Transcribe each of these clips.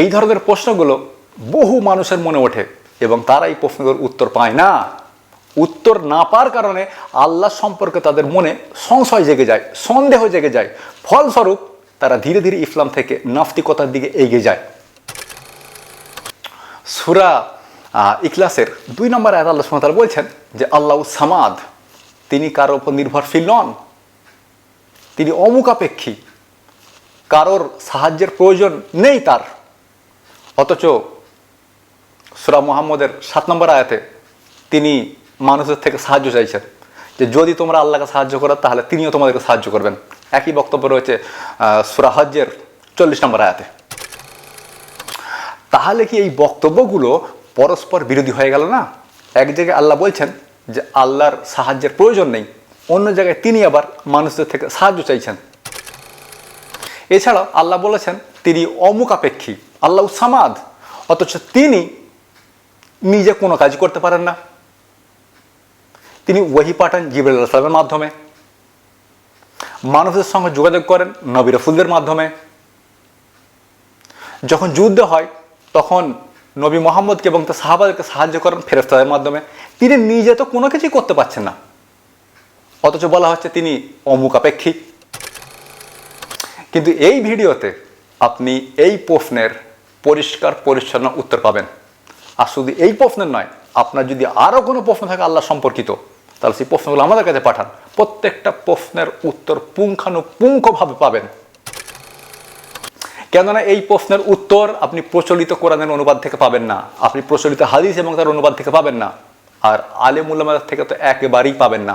এই ধরনের প্রশ্নগুলো বহু মানুষের মনে ওঠে এবং তারা এই প্রশ্নগুলোর উত্তর পায় না। উত্তর না পাওয়ার কারণে আল্লাহ সম্পর্কে তাদের মনে সংশয় জেগে যায়, সন্দেহ জেগে যায়। ফলস্বরূপ তারা ধীরে ধীরে ইসলাম থেকে নাস্তিকতার দিকে এগিয়ে যায়। সুরা ইকলাসের দুই নম্বর আয়াত আল্লাহ সুবহানাহু বলছেন যে, আল্লাহ সামাদ, তিনি কারোর উপর নির্ভরশীল নন। তিনি অমুকাপেক্ষী। কারোর সাহায্যের প্রয়োজন নেই তার। অথচ সুরা মোহাম্মদের সাত নম্বর আয়াতে তিনি মানুষের থেকে সাহায্য চাইছেন যে যদি তোমরা আল্লাহকে সাহায্য করো তাহলে তিনিও তোমাদেরকে সাহায্য করবেন। একই বক্তব্য রয়েছে আহ, সুরা হজ্জের চল্লিশ নম্বর আয়াতে। তাহলে কি এই বক্তব্যগুলো পরস্পর বিরোধী হয়ে গেল না? এক জায়গায় আল্লাহ বলছেন যে আল্লাহর সাহায্যের প্রয়োজন নেই অন্য জায়গায় তিনি আবার মানুষদের থেকে সাহায্য চাইছেন। এছাড়াও আল্লাহ বলেছেন তিনি অমুখাপেক্ষী আল্লাহ সামাদ। অথচ তিনি নিজে কোনো কাজ করতে পারেন না। তিনি ওহি পাঠান জিবরুল সালামের মাধ্যমে। মানুষের সঙ্গে যোগাযোগ করেন নবী রসুলদের মাধ্যমে। যখন যুদ্ধ হয়, তখন নবী মোহাম্মদকে এবং তার সাহাবাদেরকে সাহায্য করেন ফেরেস্তাদের মাধ্যমে। তিনি নিজে তো কোনো কিছুই করতে পারছেন না। অথচ বলা হচ্ছে তিনি অমুখাপেক্ষী কিন্তু এই ভিডিওতে আপনি এই প্রশ্নের পরিষ্কার, পরিচ্ছন্ন উত্তর পাবেন। আর শুধু এই প্রশ্নের নয়, আপনার যদি আরও কোনো প্রশ্ন থাকে আল্লাহ সম্পর্কিত, তাহলে সেই প্রশ্নগুলো আমাদের কাছে পাঠান। প্রত্যেকটা প্রশ্নের উত্তর পুঙ্খানুপুঙ্খভাবে পাবেন। কেননা এই প্রশ্নের উত্তর আপনি প্রচলিত কোরআনের অনুবাদ থেকে পাবেন না, আপনি প্রচলিত হাদিস এবং তার অনুবাদ থেকে পাবেন না, আর আলেম উলামাদের থেকে তো একেবারেই পাবেন না।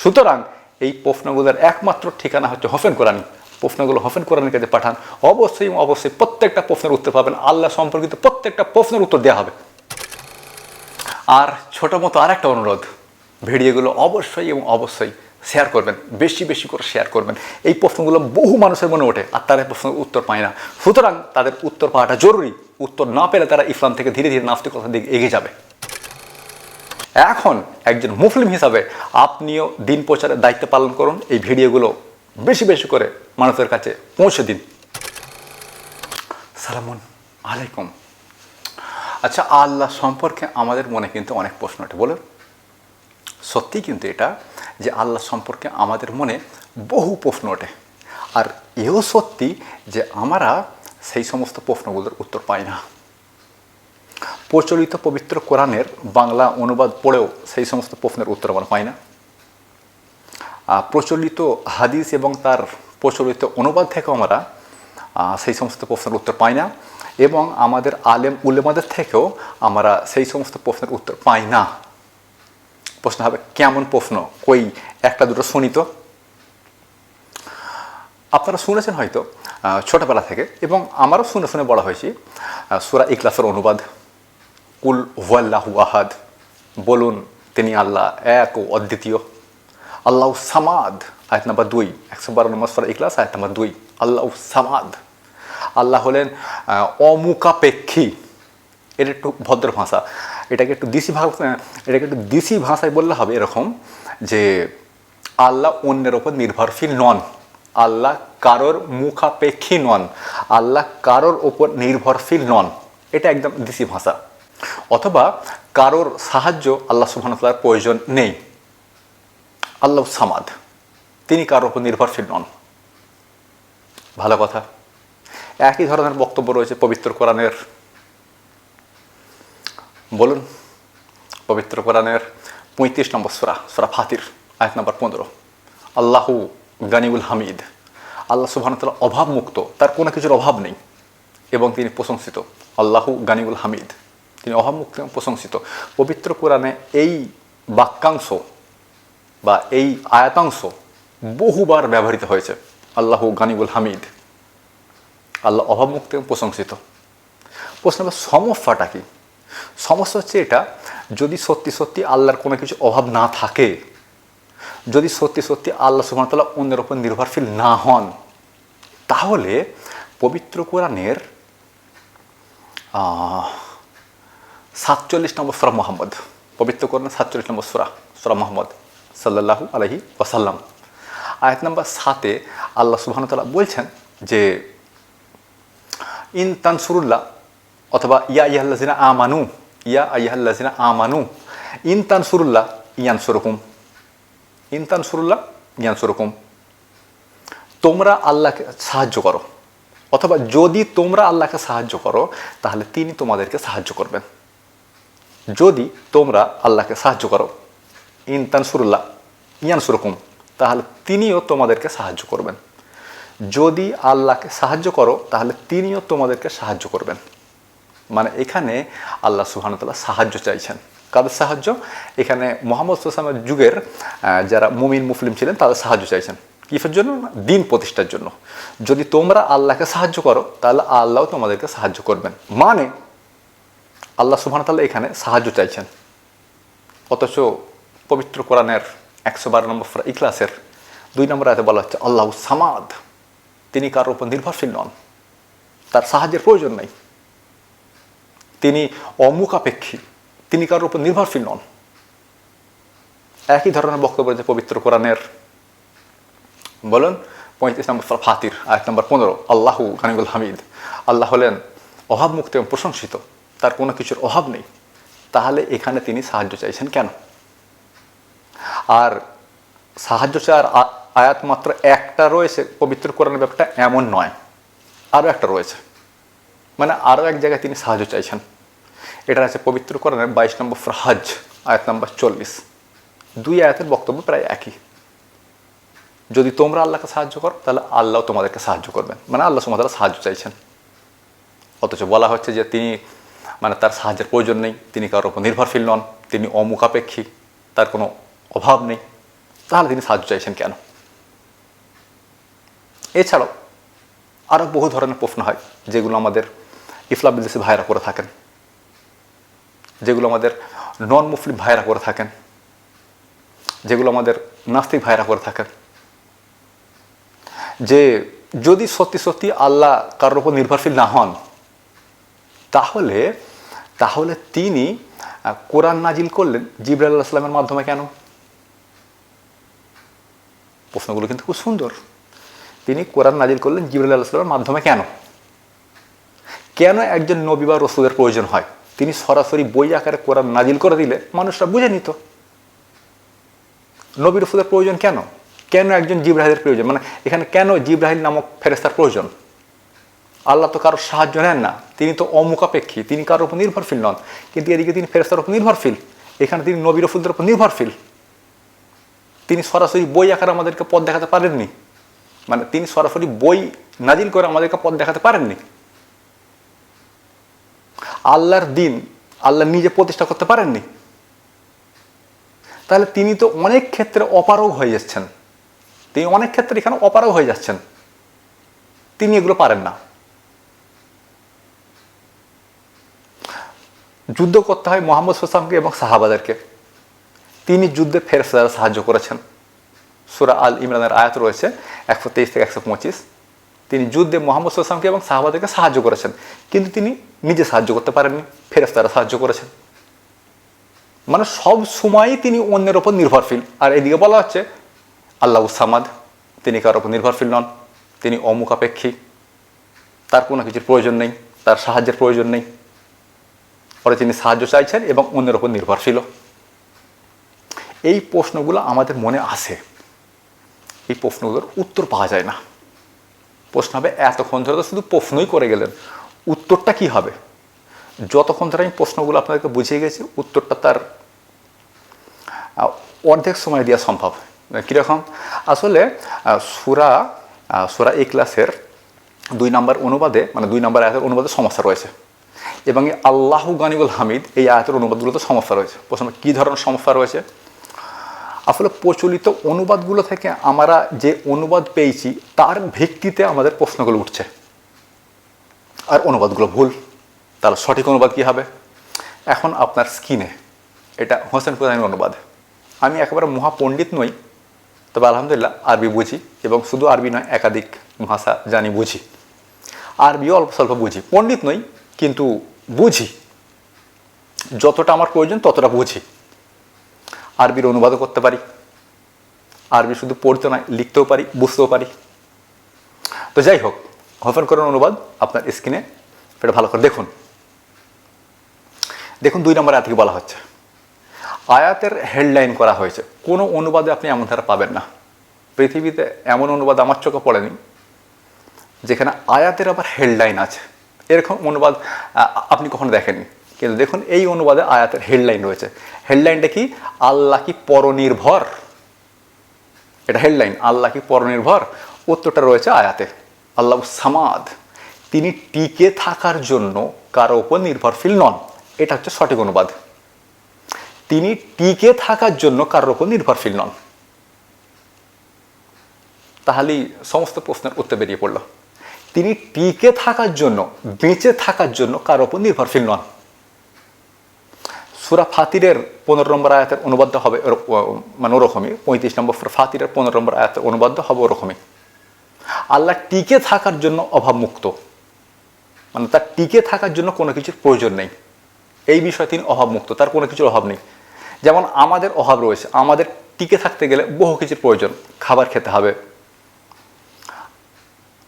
সুতরাং এই প্রশ্নগুলোর একমাত্র ঠিকানা হচ্ছে হোসেন কোরআনী। প্রশ্নগুলো হফেন কোরআনের কাছে পাঠান। অবশ্যই অবশ্যই প্রত্যেকটা প্রশ্নের উত্তর পাবেন। আল্লাহ সম্পর্কিত প্রত্যেকটা প্রশ্নের উত্তর দেওয়া হবে। আর ছোট মতো আর একটা অনুরোধ, ভিডিওগুলো অবশ্যই এবং অবশ্যই শেয়ার করবেন, বেশি বেশি করে শেয়ার করবেন। এই প্রশ্নগুলো বহু মানুষের মনে ওঠে, আর তারা প্রশ্নের উত্তর পায় না। সুতরাং তাদের উত্তর পাওয়াটা জরুরি। উত্তর না পেলে তারা ইসলাম থেকে ধীরে ধীরে নাস্তিকতার দিকে এগিয়ে যাবে। এখন একজন মুসলিম হিসাবে আপনিও দিন প্রচারের দায়িত্ব পালন করুন। এই ভিডিওগুলো বেশি বেশি করে মানুষের কাছে পৌঁছে দিন। সালামুন আলাইকুম। আচ্ছা আল্লাহ সম্পর্কে আমাদের মনে কিন্তু অনেক প্রশ্ন ওঠে, বলুন। সত্যি কিন্তু এটা যে আল্লাহ সম্পর্কে আমাদের মনে বহু প্রশ্ন ওঠে। আর এও সত্যি যে আমরা সেই সমস্ত প্রশ্নগুলোর উত্তর পাই না। প্রচলিত পবিত্র কোরআনের বাংলা অনুবাদ পড়েও সেই সমস্ত প্রশ্নের উত্তর আমরা পাই না। প্রচলিত হাদিস এবং তার প্রচলিত অনুবাদ থেকেও আমরা সেই সমস্ত প্রশ্নের উত্তর পাই না এবং আমাদের আলেম উলেমাদের থেকেও আমরা সেই সমস্ত প্রশ্নের উত্তর পাই না। প্রশ্ন হবে, কেমন প্রশ্ন? কই? একটা, দুটো শুনি তো। আপনারা শুনেছেন হয়তো ছোটবেলা থেকে এবং আমারও শুনে শুনে বড় হয়েছি সুরা ইকলাসের অনুবাদ। কুল হুয়াল্লাহু আহাদ, বলুন তিনি আল্লাহ এক ও অদ্বিতীয়। আল্লাহ সামাদ আয়াত নাম্বার দুই একশো বারো নম্বর সুরা ইকলাস আয়াত নাম্বার দুই আল্লাহ সামাদ আল্লাহ হলেন অমুকাপেক্ষী এটা একটু ভদ্র ভাষা। এটাকে একটু দেশি ভাষা এটাকে একটু দেশি ভাষায় বললে হবে এরকম যে, আল্লাহ অন্যের ওপর নির্ভরশীল নন। আল্লাহ কারোর মুখাপেক্ষী নন। আল্লাহ কারোর ওপর নির্ভরশীল নন। এটা একদম দেশি ভাষা। অথবা কারোর সাহায্য আল্লাহ সুবাহতালার প্রয়োজন নেই। আল্লাহ সামাদ। তিনি কারোর ওপর নির্ভরশীল নন। ভালো কথা। একই ধরনের বক্তব্য রয়েছে পবিত্র কোরআনের। বলুন, পবিত্র কোরআনের পঁয়ত্রিশ নম্বর সুরা সুরা ফাতির, আয়াত নম্বর পনেরো। আল্লাহু গানিউল হামিদ। আল্লাহ সুবাহতাল্লাহ অভাবমুক্ত, তার কোনো কিছুর অভাব নেই। এবং তিনি প্রশংসিত। আল্লাহু গানিউল হামিদ। তিনি অভাবমুক্ত এবং প্রশংসিত। পবিত্র কোরআনে এই বাক্যাংশ বা এই আয়াতাংশ বহুবার ব্যবহৃত হয়েছে। আল্লাহ গানিবুল হামিদ। আল্লাহ অভাবমুক্ত এবং প্রশংসিত। প্রশ্ন সমস্যাটা কি? সমস্যা হচ্ছে এটা, যদি সত্যি সত্যি আল্লাহর কোনো কিছু অভাব না থাকে, যদি সত্যি সত্যি আল্লাহ সুবাহতাল্লাহ অন্যের ওপর নির্ভরশীল না হন, তাহলে পবিত্র কোরআনের সাতচল্লিশ নম্বর সুরা মোহাম্মদ। পবিত্র কোরআনের সাতচল্লিশ নম্বর সুরা সুরা মোহাম্মদ। সাল্লাহু আলহি ওয়াসাল্লাম। আয়াত নম্বর সাতে আল্লাহ সুবাহতাল্লাহ বলছেন যে, ইন তানসুরুল্লাহ অথবা ইয়া ইয়াল্লাজিনা আমানু, ইয়া আইয়াল্লাজিনা আমানু ইনতান সুরুল্লাহ ইয়ান সুরকুম ইনতান সুরুল্লাহ ইয়ান সুরকুম তোমরা আল্লাহকে সাহায্য করো, অথবা যদি তোমরা আল্লাহকে সাহায্য করো, তাহলে তিনি তোমাদেরকে সাহায্য করবেন। যদি তোমরা আল্লাহকে সাহায্য করো। ইনতান সুরুল্লাহ ইয়ান সুরকুম তাহলে তিনিও তোমাদেরকে সাহায্য করবেন। যদি আল্লাহকে সাহায্য করো, তাহলে তিনিও তোমাদেরকে সাহায্য করবেন। মানে এখানে আল্লাহ সুহানতাল্লাহ সাহায্য চাইছেন। কাদের সাহায্য? এখানে মোহাম্মদ সুসামের যুগের যারা মুমিন, মুসলিম ছিলেন, তাদের সাহায্য চাইছেন। কিসের জন্য? দিন প্রতিষ্ঠার জন্য। যদি তোমরা আল্লাহকে সাহায্য করো, তাহলে আল্লাহ তোমাদেরকে সাহায্য করবেন। মানে আল্লাহ সুবহানাহু এখানে সাহায্য চাইছেন। অথচ পবিত্র কোরআনের একশো বারো নম্বর সুরা ইখলাসের দুই নম্বর আয়তে বলা হচ্ছে, আল্লাহ সামাদ। তিনি কারোর উপর নির্ভরশীল নন। তার সাহায্যের প্রয়োজন নেই। তিনি অমুখাপেক্ষী। তিনি কারোর উপর নির্ভরশীল নন। একই ধরনের বক্তব্য রয়েছে পবিত্র কোরআনের। বলুন, পঁয়ত্রিশ নম্বর ফাতির, আয়াত নম্বর পনেরো, আল্লাহু গানিবুল হামিদ। আল্লাহ হলেন অভাবমুক্ত এবং প্রশংসিত। তার কোনো কিছুর অভাব নেই। তাহলে এখানে তিনি সাহায্য চাইছেন কেন? আর সাহায্য চাওয়ার আয়াত মাত্র একটা রয়েছে, পবিত্র কোরআনের ব্যাপারটা এমন নয় আরও একটা রয়েছে। মানে আরও এক জায়গায় তিনি সাহায্য চাইছেন। এটা আছে পবিত্র কোরআনের বাইশ নম্বর ফ্রাহাজ, আয়াত নম্বর চল্লিশ। দুই আয়াতের বক্তব্য প্রায় একই। যদি তোমরা আল্লাহকে সাহায্য করো, তাহলে আল্লাহ তোমাদেরকে সাহায্য করবেন। মানে আল্লাহ সুমাতারা সাহায্য চাইছেন। অথচ বলা হচ্ছে যে তিনি মানে তার সাহায্যের প্রয়োজন নেই, তিনি কারোর উপর নির্ভরশীল নন, তিনি অমুখাপেক্ষী, তার কোনো অভাব নেই। তাহলে তিনি সাহায্য চাইছেন কেন? এছাড়াও আরও বহু ধরনের প্রশ্ন হয়, যেগুলো আমাদের ইসলাম বিদেশি ভাইরা করে থাকেন। যেগুলো আমাদের নন মুসলিম ভাইরা করে থাকেন। যেগুলো আমাদের নাস্তিক ভাইরা করে থাকেন। যে যদি সত্যি সত্যি আল্লাহ কারোর উপর নির্ভরশীল না হন, তাহলে তাহলে তিনি কোরআন নাজিল করলেন জিবরাল আসলামের মাধ্যমে কেন? প্রশ্নগুলো কিন্তু খুব সুন্দর। তিনি কোরআন নাজিল করলেন জিবরাল আসলামের মাধ্যমে কেন? কেন একজন নবী বা রসুলের প্রয়োজন হয়? তিনি সরাসরি বই আকারে কোরআন নাজিল করে দিলে মানুষরা বুঝে নিত। নবী রসুলের প্রয়োজন কেন? কেন একজন জিব্রাহিলের প্রয়োজন? মানে এখানে কেন জিব্রাহিল নামক ফেরেস্তার প্রয়োজন? আল্লাহ তো কারোর সাহায্য নেন না। তিনি তো অমুকাপেক্ষী তিনি কারোর উপর নির্ভরশীল নন। কিন্তু এদিকে তিনি ফেরেস্তার উপর নির্ভরশীল। এখানে তিনি নবী রসুলদের উপর নির্ভরশীল। তিনি সরাসরি বই আকারে আমাদেরকে পথ দেখাতে পারেননি। মানে তিনি সরাসরি বই নাজিল করে আমাদেরকে পথ দেখাতে পারেননি। আল্লাহর দিন আল্লাহ নিজে প্রতিষ্ঠা করতে পারেননি। তাহলে তিনি তো অনেক ক্ষেত্রে অপারগ হয়ে যাচ্ছেন। তিনি অনেক ক্ষেত্রে এখানে অপারগ হয়ে যাচ্ছেন। তিনি এগুলো পারেন না। যুদ্ধ করতে হয় মোহাম্মদ সুসামকে এবং সাহাবাদেরকে। তিনি যুদ্ধে ফেরেস্তারা সাহায্য করেছেন। সুরা আল ইমরানের আয়াত রয়েছে, একশো তেইশ থেকে একশো পঁচিশ। তিনি যুদ্ধে মোহাম্মদ সুসামকে এবং সাহাবাদেরকে সাহায্য করেছেন, কিন্তু তিনি নিজে সাহায্য করতে পারেননি ফেরেস্তারা সাহায্য করেছেন। মানে সব সময়ই তিনি অন্যের ওপর নির্ভরশীল। আর এদিকে বলা হচ্ছে, আল্লাহ সামাদ, তিনি কারোর ওপর নির্ভরশীল নন, তিনি অমুখাপেক্ষী। তার কোনো কিছুর প্রয়োজন নেই, তার সাহায্যের প্রয়োজন নেই। পরে তিনি সাহায্য চাইছেন এবং অন্যের ওপর নির্ভরশীল এই প্রশ্নগুলো আমাদের মনে আসে এই প্রশ্নগুলোর উত্তর পাওয়া যায় না। প্রশ্ন হবে, এতক্ষণ ধরে তো শুধু প্রশ্নই করে গেলেন। উত্তরটা কি হবে? যতক্ষণ ধরে আমি প্রশ্নগুলো আপনাদেরকে বুঝিয়ে গেছি, উত্তরটা তার অর্ধেক সময় দেওয়া সম্ভব। কীরকম? আসলে সুরা সুরা এই ক্লাসের দুই নম্বর অনুবাদে মানে দুই নম্বর আয়াতের অনুবাদে সমস্যা রয়েছে। এবং আল্লাহ গানিবুল হামিদ এই আয়াতের অনুবাদগুলোতে সমস্যা রয়েছে। প্রথমে কী ধরনের সমস্যা রয়েছে? আসলে প্রচলিত অনুবাদগুলো থেকে আমরা যে অনুবাদ পেয়েছি, তার ভিত্তিতে আমাদের প্রশ্নগুলো উঠছে। আর অনুবাদগুলো ভুল। তাহলে সঠিক অনুবাদ কী হবে? এখন আপনার স্কিনে, এটা হোসেন প্রধানের অনুবাদ। আমি একেবারে মহাপণ্ডিত নই, তবে আলহামদুলিল্লাহ আরবি বুঝি এবং শুধু আরবি নয়, একাধিক ভাষা জানি, বুঝি। আরবিও অল্প স্বল্প বুঝি। পণ্ডিত নই, কিন্তু বুঝি। যতটা আমার প্রয়োজন, ততটা বুঝি। আরবির অনুবাদও করতে পারি। আরবি শুধু পড়তে নয়, লিখতেও পারি, বুঝতেও পারি। তো যাই হোক হোসেন করেন অনুবাদ আপনার স্ক্রিনে, এটা ভালো করে দেখুন। দেখুন দুই নম্বর আয়াত কি বলা হচ্ছে। আয়াতের হেডলাইন করা হয়েছে, কোনো অনুবাদে আপনি এমন ধারা পাবেন না। পৃথিবীতে এমন অনুবাদ আমার চোখে পড়েনি, যেখানে আয়াতের আবার হেডলাইন আছে। এরকম অনুবাদ আপনি কখনো দেখেননি। কিন্তু দেখুন, এই অনুবাদে আয়াতের হেডলাইন রয়েছে। হেডলাইনটা কি? আল্লাহ কি পরনির্ভর? এটা হেডলাইন আল্লাহ কি পরনির্ভর? উত্তরটা রয়েছে আয়াতে। আল্লাহ সামাদ। তিনি টিকে থাকার জন্য কারও উপর নির্ভরশীল নন। এটা হচ্ছে সঠিক অনুবাদ। তিনি টিকে থাকার জন্য কারোর উপর নির্ভরশীল নন। তাহলেই সমস্ত প্রশ্নের উত্তর বেরিয়ে পড়ল। তিনি টিকে থাকার জন্য, বেঁচে থাকার জন্য কারোর উপর নির্ভরশীল নন। সুরা ফাতিরের পনেরো নম্বর আয়াতের অনুবাদ হবে মানে ওরকমই। পঁয়ত্রিশ নম্বর ফাতিরের পনেরো নম্বর আয়াতের অনুবাদ হবে ওরকমই। আল্লাহ টিকে থাকার জন্য অভাবমুক্ত। মানে তার টিকে থাকার জন্য কোনো কিছুর প্রয়োজন নেই। এই বিষয়ে তিনি অভাবমুক্ত, তার কোনো কিছুর অভাব নেই। যেমন আমাদের অভাব রয়েছে, আমাদের টিকে থাকতে গেলে বহু কিছুর প্রয়োজন। খাবার খেতে হবে।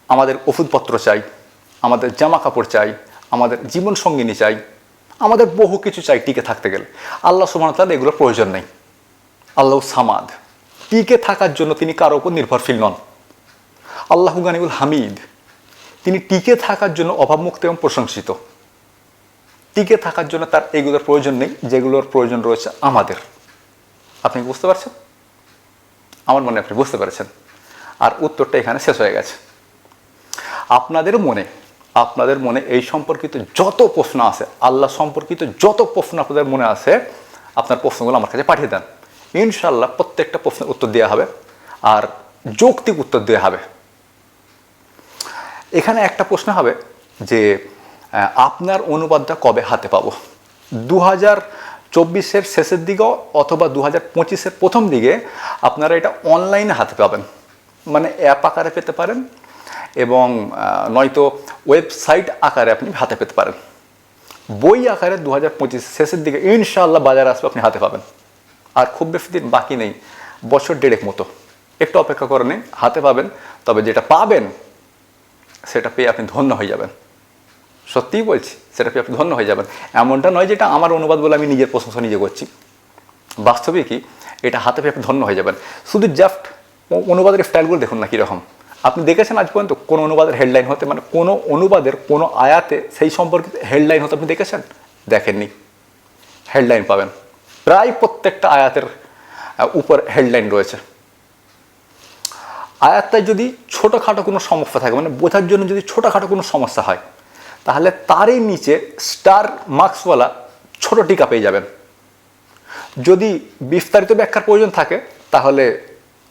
আমাদের ওষুধপত্র চাই, আমাদের জামা কাপড় চাই, আমাদের জীবন সঙ্গিনী চাই। আমাদের বহু কিছু চাই, টিকে থাকতে গেলে। আল্লাহ সুবাহতাল এগুলোর প্রয়োজন নেই। আল্লাহ সামাদ। টিকে থাকার জন্য তিনি কারও উপর নির্ভরশীল নন। আল্লাহ গানিবুল হামিদ। তিনি টিকে থাকার জন্য অভাবমুক্ত এবং প্রশংসিত। টিকে থাকার জন্য তার এগুলোর প্রয়োজন নেই, যেগুলোর প্রয়োজন রয়েছে আমাদের। আপনি বুঝতে পারছেন? আমার মনে আপনি বুঝতে পেরেছেন। আর উত্তরটা এখানে শেষ হয়ে গেছে। আপনাদের মনে আপনাদের মনে এই সম্পর্কিত যত প্রশ্ন আছে, আল্লাহ সম্পর্কিত যত প্রশ্ন আপনাদের মনে আছে, আপনার প্রশ্নগুলো আমার কাছে পাঠিয়ে দেন। ইনশাল্লাহ প্রত্যেকটা প্রশ্নের উত্তর দেওয়া হবে আর যৌক্তিক উত্তর দেওয়া হবে। এখানে একটা প্রশ্ন হবে যে আপনার অনুবাদটা কবে হাতে পাবো? দু হাজার চব্বিশের শেষের দিকে অথবা দু হাজার পঁচিশের প্রথম দিকে আপনারা এটা অনলাইনে হাতে পাবেন। মানে অ্যাপ আকারে পেতে পারেন এবং নয়তো ওয়েবসাইট আকারে আপনি হাতে পেতে পারেন। বই আকারে দু হাজার পঁচিশ শেষের দিকে ইনশাআল্লাহ বাজারে আসবে আপনি হাতে পাবেন। আর খুব বেশি দিন বাকি নেই, বছর দেড়েক মতো। একটু অপেক্ষা করে নিন, হাতে পাবেন, তবে যেটা পাবেন, সেটা পেয়ে আপনি ধন্য হয়ে যাবেন। সত্যিই বলছি, সেটা পেয়ে আপনি ধন্য হয়ে যাবেন। এমনটা নয় যেটা আমার অনুবাদ বলে আমি নিজের প্রশংসা নিজে করছি। বাস্তবে কি, এটা হাতে পেয়ে আপনি ধন্য হয়ে যাবেন। শুধু জাস্ট অনুবাদের স্টাইলগুলো দেখুন না কীরকম। আপনি দেখেছেন আজ পর্যন্ত কোনো অনুবাদের হেডলাইন হতে মানে কোনো অনুবাদের কোনো আয়াতে সেই সম্পর্কিত হেডলাইন হতে আপনি দেখেছেন? দেখেননি। হেডলাইন পাবেন। প্রায় প্রত্যেকটা আয়াতের উপর হেডলাইন রয়েছে। আয়াতটায় যদি ছোটোখাটো কোনো সমস্যা থাকে মানে বোঝার জন্য যদি ছোটোখাটো কোনো সমস্যা হয়, তাহলে তারই নিচে স্টার মার্কসওয়ালা ছোট টিকা পেয়ে যাবেন। যদি বিস্তারিত ব্যাখ্যার প্রয়োজন থাকে, তাহলে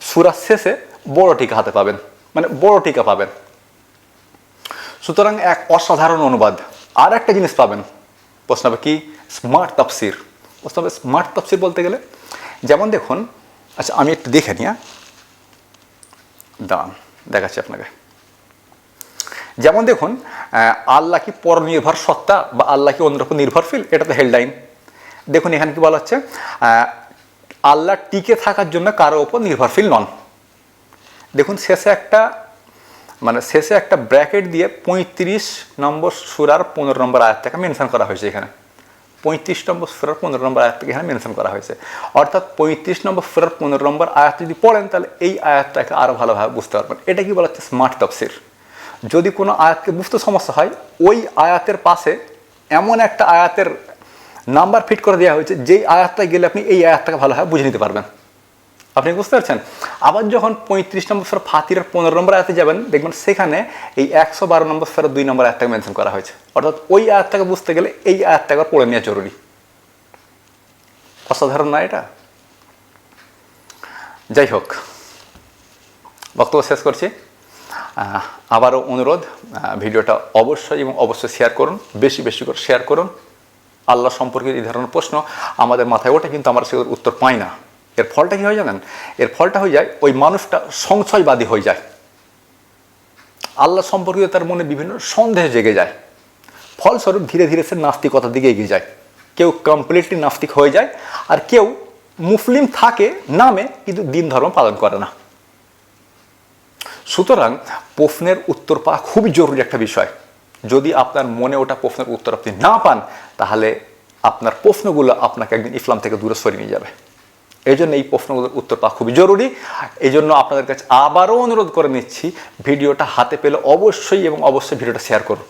সুরার শেষে বড় টিকা হাতে পাবেন। মানে বড় টিকা পাবেন। সুতরাং এক অসাধারণ অনুবাদ। আর একটা জিনিস পাবেন। প্রশ্ন হবে কি? স্মার্ট তাফসির। প্রশ্ন হবে স্মার্ট তাফসির বলতে গেলে, যেমন দেখুন আচ্ছা আমি একটু দেখে নিই হ্যাঁ? দাঁড়ান, দেখাচ্ছি আপনাকে। যেমন দেখুন আল্লাহ কি পরনির্ভর সত্তা বা আল্লাহ কি অন্যের উপর নির্ভরশীল? এটা তো হেডলাইন। দেখুন, এখানে কি বলা হচ্ছে আল্লাহ টিকে থাকার জন্য কারও ওপর নির্ভরশীল নন। দেখুন, শেষে একটা মানে শেষে একটা ব্র্যাকেট দিয়ে পঁয়ত্রিশ নম্বর সুরার পনেরো নম্বর আয়াত থেকে মেনশন করা হয়েছে এখানে। পঁয়ত্রিশ নম্বর সুরার পনেরো নম্বর আয়াত থেকে এখানে মেনশন করা হয়েছে। অর্থাৎ পঁয়ত্রিশ নম্বর সুরার পনেরো নম্বর আয়াত যদি পড়েন, তাহলে এই আয়াতটাকে আরও ভালোভাবে বুঝতে পারবেন। এটা কি বলা হচ্ছে? স্মার্ট তফসির। যদি কোনো আয়াতকে বুঝতে সমস্যা হয়, ওই আয়াতের পাশে এমন একটা আয়াতের নাম্বার ফিট করে দেওয়া হয়েছে, যেই আয়াতটায় গেলে আপনি এই আয়াতটাকে ভালোভাবে বুঝে নিতে পারবেন। আপনি বুঝতে পারছেন? আবার যখন পঁয়ত্রিশ নম্বর ফের ফাতির পনেরো নম্বর আয়াতে যাবেন, দেখবেন সেখানে এই একশো বারো নম্বর ফের দুই নম্বর আয়াতটাকে মেনশন করা হয়েছে। অর্থাৎ ওই আয়াতটাকে বুঝতে গেলে এই আয়াতটাকে পড়ে নেওয়া জরুরি। অসাধারণ না এটা? যাই হোক, বক্তব্য শেষ করছি। আবারও অনুরোধ ভিডিওটা অবশ্যই এবং অবশ্যই শেয়ার করুন, বেশি বেশি করে শেয়ার করুন। আল্লাহ সম্পর্কে এই ধরনের প্রশ্ন আমাদের মাথায় ওঠে, কিন্তু আমরা সেগুলোর উত্তর পাই না। এর ফলটা কী হয় জানেন? এর ফলটা হয়ে যায়, ওই মানুষটা সংশয়বাদী হয়ে যায়। আল্লাহ সম্পর্কিত তার মনে বিভিন্ন সন্দেহ জেগে যায়। ফলস্বরূপ ধীরে ধীরে সে নাস্তিকতার দিকে এগিয়ে যায়। কেউ কমপ্লিটলি নাস্তিক হয়ে যায়, আর কেউ মুসলিম থাকে নামে, কিন্তু দিন ধর্ম পালন করে না। সুতরাং প্রশ্নের উত্তর পাওয়া খুবই জরুরি একটা বিষয়। যদি আপনার মনে ওটা প্রশ্নের উত্তর আপনি না পান, তাহলে আপনার প্রশ্নগুলো আপনাকে একদিন ইসলাম থেকে দূরে সরিয়ে নিয়ে যাবে। এই জন্য এই প্রশ্নগুলোর উত্তর পাওয়া খুবই জরুরি। এই জন্য আপনাদের কাছে আবারও অনুরোধ করে নিচ্ছি, ভিডিওটা হাতে পেলে অবশ্যই এবং অবশ্যই ভিডিওটা শেয়ার করুন।